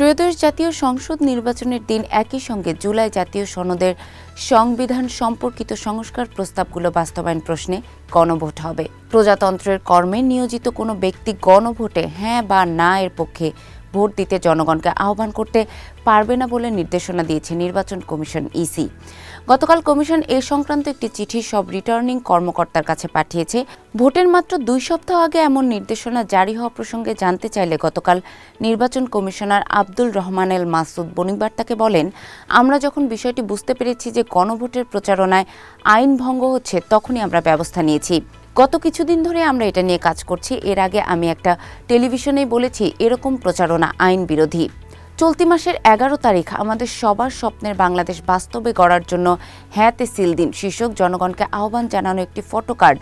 ত্রয়োদশ জাতীয় সংসদ নির্বাচনের দিন একই সঙ্গে জুলাই জাতীয় সনদের সংবিধান সম্পর্কিত সংস্কার প্রস্তাবগুলো বাস্তবায়ন প্রশ্নে গণভোট হবে। প্রজাতন্ত্রের কর্মে নিয়োজিত কোনো ব্যক্তি গণভোটে হ্যাঁ বা না এর পক্ষে ভোট দিতে জনগণকে আহ্বান করতে পারবে না বলে নির্দেশনা দিয়েছে নির্বাচন কমিশন ইসি। গতকাল কমিশন এ সংক্রান্ত একটি চিঠি সব রিটার্নিং কর্মকর্তার কাছে পাঠিয়েছে। ভোটের মাত্র দুই সপ্তাহ আগে এমন নির্দেশনা জারি হওয়া প্রসঙ্গে জানতে চাইলে গতকাল নির্বাচন কমিশনার আব্দুল রহমানেল মাসুদ বণিকবার্তাকে বলেন, আমরা যখন বিষয়টি বুঝতে পেরেছি যে গণভোটের প্রচারণায় আইন ভঙ্গ হচ্ছে, তখনই আমরা ব্যবস্থা নিয়েছি। গত কিছুদিন ধরে আমরা এটা নিয়ে কাজ করছি। এর আগে আমি একটা টেলিভিশনে বলেছি, এরকম প্রচারণা আইন বিরোধী। চলতি মাসের এগারো তারিখ আমাদের সবার স্বপ্নের বাংলাদেশ বাস্তবে গড়ার জন্য হ্যাঁতে সিল দিন শীর্ষক জনগণকে আহ্বান জানানো একটি ফটোকার্ড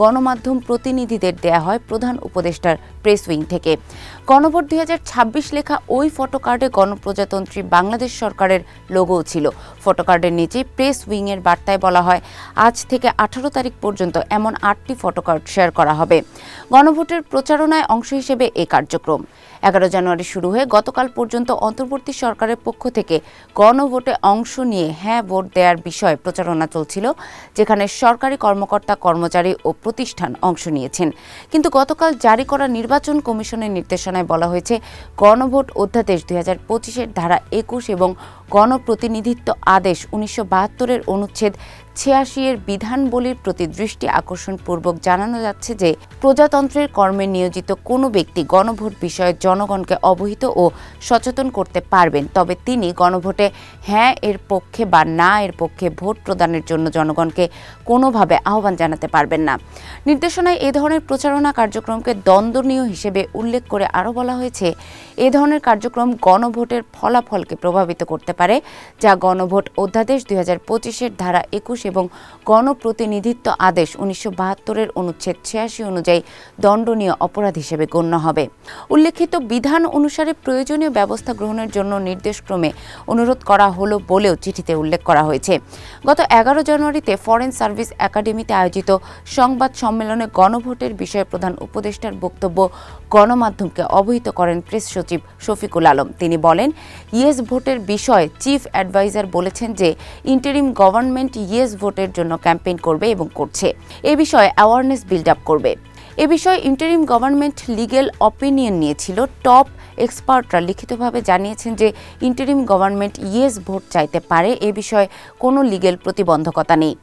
গণমাধ্যম প্রতিনিধিদের দেয়া হয় প্রধান উপদেষ্টার প্রেস উইং থেকে। গণভোট দুই ছাব্বিশ লেখা ওই ফটোকার্ডে গণপ্রজাতন্ত্রী বাংলাদেশ সরকারের লোগোও ছিল। ফটোকার্ডের নিচে প্রেস উইংয়ের বার্তায় বলা হয়, আজ থেকে আঠারো তারিখ পর্যন্ত এমন আটটি ফটোকার্ড শেয়ার করা হবে। গণভোটের প্রচারণায় অংশ হিসেবে এ কার্যক্রম। এগারো জানুয়ারি শুরু হয়ে গতকাল পর্যন্ত অন্তর্বর্তী সরকারের পক্ষ থেকে গণভোটে অংশ নিয়ে হ্যাঁ ভোট দেওয়ার বিষয়ে প্রচারণা চলছিল, যেখানে সরকারি কর্মকর্তা, কর্মচারী ও প্রতিষ্ঠান অংশ নিয়েছেন। কিন্তু গতকাল জারি করা নির্বাচন কমিশনের নির্দেশনায় বলা হয়েছে গণভোট অধ্যাদেশ দুই হাজার পঁচিশের ধারা একুশ এবং গণপ্রতিনিধিত্ব আদেশ উনিশশো বাহাত্তরের অনুচ্ছেদ ছিয়াশি এর বিধানবলীর প্রতি দৃষ্টি আকর্ষণপূর্বক জানানো যাচ্ছে যে, প্রজাতন্ত্রের কর্মে নিয়োজিত কোনো ব্যক্তি গণভোট বিষয়ে জনগণকে অবহিত ও সচেতন করতে পারবেন। তবে তিনি গণভোটে হ্যাঁ এর পক্ষে বা না, এর পক্ষে ভোট প্রদানের জন্য জনগণকে কোনোভাবে আহ্বান জানাতে পারবেন না। নির্দেশনায় এ ধরনের প্রচারণা কার্যক্রমকে দ্বন্দ্বনীয় হিসেবে উল্লেখ করে আরও বলা হয়েছে, এ ধরনের কার্যক্রম গণভোটের ফলাফলকে প্রভাবিত করতে পারে, যা গণভোট অধ্যাদেশ দুই হাজার পঁচিশের ধারা একুশ এবং গণপ্রতিনিধিত্ব আদেশ উনিশশো বাহাত্তরের অনুচ্ছেদ ছিয়াশি অনুযায়ী দণ্ডনীয় অপরাধ হিসেবে গণ্য হবে। উল্লেখিত বিধান অনুসারে প্রয়োজনীয় ব্যবস্থা গ্রহণের জন্য নির্দেশক্রমে অনুরোধ করা হলো বলেও চিঠিতে উল্লেখ করা হয়েছে। গত এগারো জানুয়ারিতে ফরেন সার্ভিস একাডেমিতে আয়োজিত সংবাদ সম্মেলনে গণভোটের বিষয়ে প্রধান উপদেষ্টার বক্তব্য গণমাধ্যমকে অবহিত করেন প্রেস সচিব শফিকুল আলম। তিনি বলেন, ইয়েস ভোটের বিষয়ে চিফ অ্যাডভাইজার বলেছেন যে ইন্টারিম গভর্নমেন্ট ইয়েস ভোটের জন্য ক্যাম্পেইন করবে এবং করছে। এ বিষয়ে অ্যাওয়ারনেস বিল্ড আপ করবে। এ বিষয়ে ইন্টারিম গভর্নমেন্ট লিগেল অপিনিয়ন নিয়েছিল টপ এক্সপার্টরা লিখিতভাবে জানিয়েছেন যে ইন্টারিম গভর্নমেন্ট ইয়েস ভোট চাইতে পারে, এ বিষয়ে কোনো লিগেল প্রতিবন্ধকতা নেই।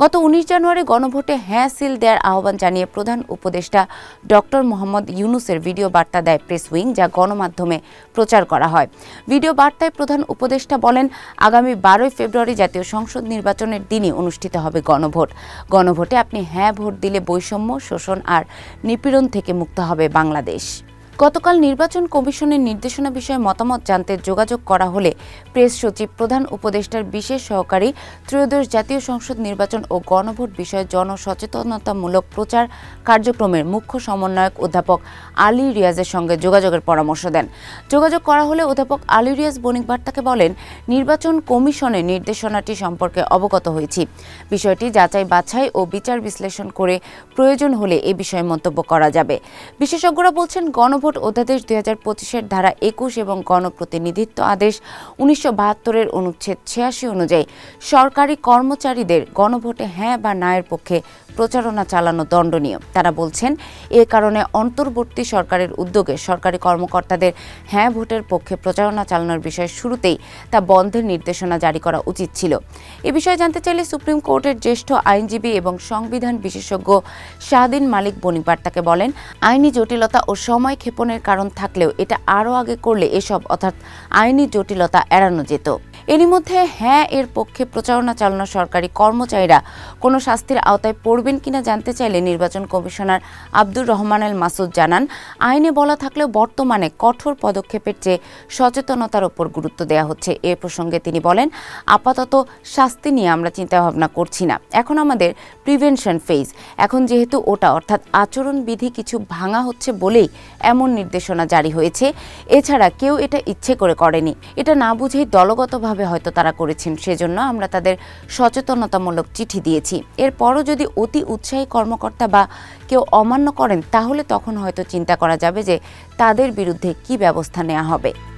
গত উনিশ জানুয়ারি গণভোটে হ্যাঁ সিল দেওয়ার আহ্বান জানিয়ে প্রধান উপদেষ্টা ডক্টর মোহাম্মদ ইউনুসের ভিডিও বার্তা দেয় প্রেস উইং, যা গণমাধ্যমে প্রচার করা হয়। ভিডিও বার্তায় প্রধান উপদেষ্টা বলেন, আগামী বারোই ফেব্রুয়ারি জাতীয় সংসদ নির্বাচনের দিনই অনুষ্ঠিত হবে গণভোট। গণভোটে আপনি হ্যাঁ ভোট দিলে বৈষম্য, শোষণ আর নিপীড়ন থেকে মুক্ত হবে বাংলাদেশ। গতকাল নির্বাচন কমিশনের নির্দেশনা বিষয়ে মতামত জানতে যোগাযোগ করা হলে প্রেস সচিব, প্রধান উপদেষ্টার বিশেষ সহকারী ত্রয়োদশ জাতীয় সংসদ নির্বাচন ও গণভোট বিষয়ে জনসচেতনতামূলক প্রচার কার্যক্রমের মুখ্য সমন্বয়ক অধ্যাপক আলী রিয়াজের সঙ্গে যোগাযোগের পরামর্শ দেন। যোগাযোগ করা হলে অধ্যাপক আলী রিয়াজ বণিক বার্তাকে বলেন, নির্বাচন কমিশনের নির্দেশনাটি সম্পর্কে অবগত হয়েছি। বিষয়টি যাচাই, বাছাই ও বিচার বিশ্লেষণ করে প্রয়োজন হলে এ বিষয়ে মন্তব্য করা যাবে। বিশেষজ্ঞরা বলছেন, গণভোট অধ্যাদেশ দুই হাজার পঁচিশের ধারা একুশ এবং গণপ্রতিনিধিত্ব আদেশ উনিশশো বাহাত্তরের অনুচ্ছেদ ছিয়াশি অনুযায়ী সরকারি কর্মচারীদের গণভোটে হ্যাঁ বা নায়ের পক্ষে প্রচারণা চালানো দণ্ডনীয়। তারা বলছেন, এ কারণে অন্তর্বর্তী সরকারের উদ্যোগে সরকারি কর্মকর্তাদের হ্যাঁ ভোটের পক্ষে প্রচারণা চালানোর বিষয়ে শুরুতেই তা বন্ধের নির্দেশনা জারি করা উচিত ছিল। এ বিষয়ে জানতে চাইলে সুপ্রিম কোর্টের জ্যেষ্ঠ আইনজীবী এবং সংবিধান বিশেষজ্ঞ শাহদিন মালিক বনিপার্তাকে বলেন, আইনি জটিলতা ও সময় ক্ষেপণের কারণ থাকলেও এটা আরও আগে করলে এসব অর্থাৎ আইনি জটিলতা এড়ানো যেত। এরই মধ্যে হ্যাঁ এর পক্ষে প্রচারণা চালানো সরকারি কর্মচারীরা কোনো শাস্তির আওতায় পড়বেন কিনা জানতে চাইলে নির্বাচন কমিশনার আব্দুর রহমান আল মাসুদ জানান, আইনে বলা থাকলেও বর্তমানে কঠোর পদক্ষেপের চেয়ে সচেতনতার ওপর গুরুত্ব দেওয়া হচ্ছে। এ প্রসঙ্গে তিনি বলেন, আপাতত শাস্তি নিয়ে আমরা চিন্তা ভাবনা করছি না। এখন আমাদের প্রিভেনশন ফেজ। এখন যেহেতু ওটা অর্থাৎ আচরণবিধি কিছু ভাঙা হচ্ছে বলেই এমন নির্দেশনা জারি হয়েছে। এছাড়া কেউ এটা ইচ্ছে করে করেনি। এটা না বুঝেই দলগতভাবে হয়তো তারা করেছেন, সেজন্য আমরা তাদের সচেতনতামূলক চিঠি দিয়েছি। এরপরও যদি অতি উৎসাহী কর্মকর্তা বা কেউ অমান্য করেন, তাহলে তখন হয়তো চিন্তা করা যাবে যে তাদের বিরুদ্ধে কি ব্যবস্থা নেওয়া হবে।